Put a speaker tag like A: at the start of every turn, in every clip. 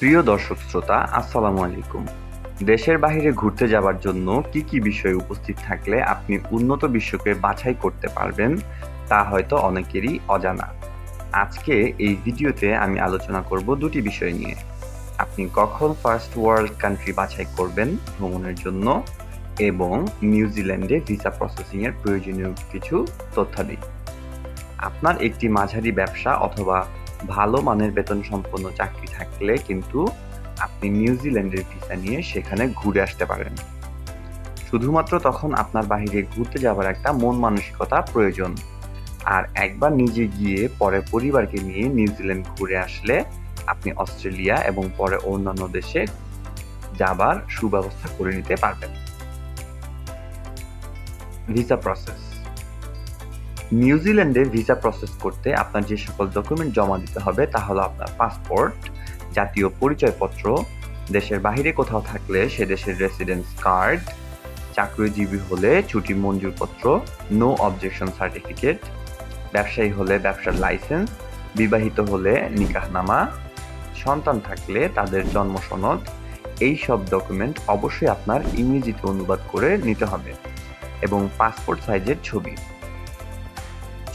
A: প্রিয় দর্শক শ্রোতা, আসসালামু আলাইকুম। দেশের বাইরে ঘুরতে যাওয়ার জন্য কি কি বিষয় উপস্থিত থাকলে আপনি উন্নত বিশ্বকে বাছাই করতে পারবেন, তা হয়তো অনেকেরই অজানা। আজকে এই ভিডিওতে আমি আলোচনা করব দুটি বিষয় নিয়ে। আপনি কখন ফার্স্ট ওয়ার্ল্ড কান্ট্রি বাছাই করবেন ভ্রমণের জন্য এবং নিউজিল্যান্ডে ভিসা প্রসেসিং এর প্রয়োজনীয় কিছু তথ্যাদি আপনার একটি মাঝারি ব্যবসা অথবা ভালো মানের বেতন সম্পন্ন চাকরি থাকলে কিন্তু আপনি নিউজিল্যান্ডের ভিসা নিয়ে সেখানে ঘুরে আসতে পারেন। শুধুমাত্র তখন আপনার বাইরে ঘুরতে যাওয়ার একটা মন মানসিকতা প্রয়োজন। আর একবার নিজে গিয়ে পরে পরিবারকে নিয়ে নিউজিল্যান্ড ঘুরে আসলে আপনি অস্ট্রেলিয়া এবং পরে অন্যান্য দেশে যাবার সুব্যবস্থা করে নিতে পারবেন। Visa process. নিউজিল্যান্ডে ভিসা প্রসেস করতে আপনার যে সকল ডকুমেন্ট জমা দিতে হবে তা হলো আপনার পাসপোর্ট জাতীয় পরিচয়পত্র, দেশের বাইরে কোথাও থাকলে সে দেশের রেসিডেন্স কার্ড চাকরিজীবী হলে ছুটি মঞ্জুরপত্র নো অবজেকশন সার্টিফিকেট ব্যবসায়ী হলে ব্যবসার লাইসেন্স বিবাহিত হলে নিকাহনামা, সন্তান থাকলে তাদের জন্ম সনদ, এই সব ডকুমেন্ট অবশ্যই আপনার ইংরেজিতে অনুবাদ করে নিতে হবে এবং পাসপোর্ট সাইজের ছবি।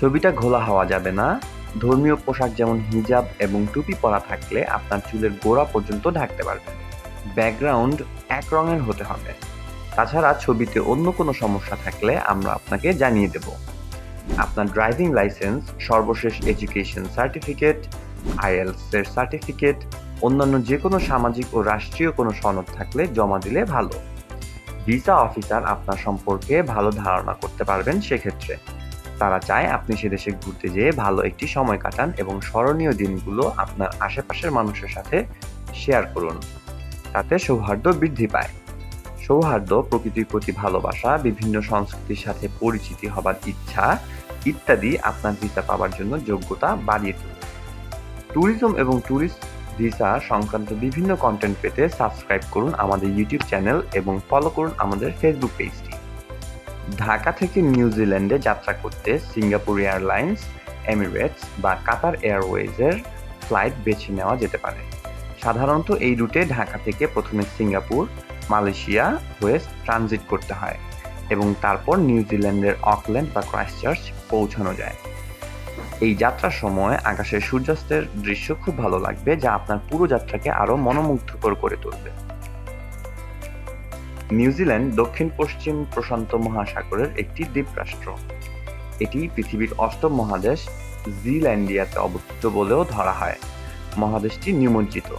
A: ছবিটা ঘোলা হওয়া যাবে না। ধর্মীয় পোশাক যেমন হিজাব এবং টুপি পরা থাকলে আপনার চুলের গোড়া পর্যন্ত ঢাকতে পারবেন ব্যাকগ্রাউন্ড এক রঙের হতে হবে। তাছাড়া ছবিতে অন্য কোনো সমস্যা থাকলে আমরা আপনাকে জানিয়ে দেব। আপনার ড্রাইভিং লাইসেন্স, সর্বশেষ এডুকেশন সার্টিফিকেট আইএলস এর সার্টিফিকেট, অন্যান্য যে কোনো সামাজিক ও রাষ্ট্রীয় কোনো সনদ থাকলে জমা দিলে ভালো। ভিসা অফিসার আপনার সম্পর্কে ভালো ধারণা করতে পারবেন সেক্ষেত্রে। তারা চায় আপনি সে দেশে ঘুরতে যেয়ে ভালো একটি সময় কাটান এবং স্মরণীয় দিনগুলো আপনার আশেপাশের মানুষের সাথে শেয়ার করুন। তাতে সৌহার্দ্য বৃদ্ধি পায়। সৌহার্দ্য, প্রকৃতির প্রতি ভালোবাসা, বিভিন্ন সংস্কৃতির সাথে পরিচিতি হবার ইচ্ছা ইত্যাদি আপনার ভিসা পাওয়ার জন্য যোগ্যতা বাড়িয়ে তোলে। ট্যুরিজম এবং ট্যুরিস্ট ভিসা সংক্রান্ত বিভিন্ন কন্টেন্ট পেতে সাবস্ক্রাইব করুন আমাদের ইউটিউব চ্যানেল এবং ফলো করুন আমাদের ফেসবুক পেজটি ঢাকা থেকে নিউজিল্যান্ডে যাত্রা করতে সিঙ্গাপুর এয়ারলাইন্স, এমিরেটস বা কাতার এয়ারওয়েজের ফ্লাইট বেছে নেওয়া যেতে পারে। সাধারণত এই রুটে ঢাকা থেকে প্রথমে সিঙ্গাপুর, মালয়েশিয়া হয়ে ট্রানজিট করতে হয় এবং তারপর নিউজিল্যান্ডের অকল্যান্ড বা ক্রাইস্টচার্চ পৌঁছানো যায়। এই যাত্রার সময় আকাশের সূর্যাস্তের দৃশ্য খুব ভালো লাগবে, যা আপনার পুরো যাত্রাকে আরও মনোমুগ্ধকর করে তুলবে। নিউজিল্যান্ড দক্ষিণ পশ্চিম প্রশান্ত মহাসাগরের একটি দ্বীপরাষ্ট্র। এটি পৃথিবীর অষ্টম মহাদেশ জিল্যান্ডিয়াতে অবস্থিত বলেও ধরা হয়। মহাদেশটি নিমজ্জিত।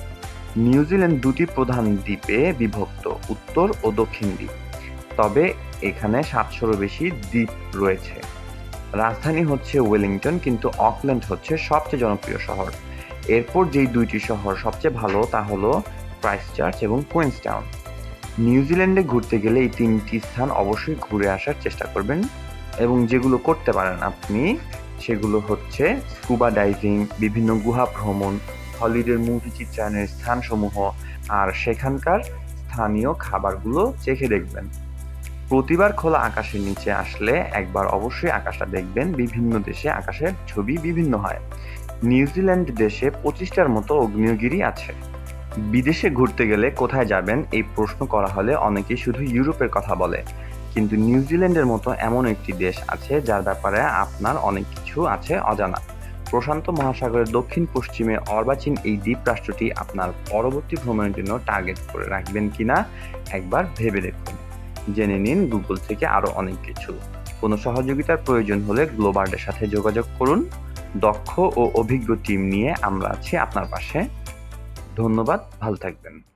A: নিউজিল্যান্ড দুটি প্রধান দ্বীপে বিভক্ত, উত্তর ও দক্ষিণ দ্বীপ। তবে এখানে সাতশোরও বেশি দ্বীপ রয়েছে। রাজধানী হচ্ছে ওয়েলিংটন, কিন্তু অকল্যান্ড হচ্ছে সবচেয়ে জনপ্রিয় শহর। এরপর যেই দুইটি শহর সবচেয়ে ভালো তা হলো ক্রাইস্টচার্চ এবং কুইন্সটাউন। নিউজিল্যান্ডে ঘুরতে গেলে এই তিনটি স্থান অবশ্যই ঘুরে আসার চেষ্টা করবেন। এবং যেগুলো করতে পারেন আপনি, সেগুলো হচ্ছে স্কুবা ডাইভিং, বিভিন্ন গুহা ভ্রমণ, হলিডের মুভি চিত্রায়নের স্থানসমূহ, আর সেখানকার স্থানীয় খাবারগুলো চেখে দেখবেন। প্রতিবার খোলা আকাশের নিচে আসলে একবার অবশ্যই আকাশটা দেখবেন, বিভিন্ন দেশে আকাশের ছবি বিভিন্ন হয়। নিউজিল্যান্ড দেশে পঁচিশটার মতো অগ্নিয়গিরি আছে। বিদেশে ঘুরতে গেলে কোথায় যাবেন এই প্রশ্ন করা হলে অনেকেই শুধু ইউরোপের কথা বলে। কিন্তু নিউজিল্যান্ডের মতো এমন একটি দেশ আছে যার ব্যাপারে আপনার অনেক কিছু আছে অজানা। প্রশান্ত মহাসাগরের দক্ষিণ পশ্চিমে অর্বাচীন এই দ্বীপ রাষ্ট্রটি আপনার পরবর্তী ভ্রমণের জন্য টার্গেট করে রাখবেন কিনা একবার ভেবে দেখুন। জেনে নিন গুগল থেকে আরও অনেক কিছু। কোনো সহযোগিতার প্রয়োজন হলে গ্লোবার্ডের সাথে যোগাযোগ করুন। দক্ষ ও অভিজ্ঞ টিম নিয়ে আমরা আছি আপনার পাশে। ধন্যবাদ ভালো থাকবেন।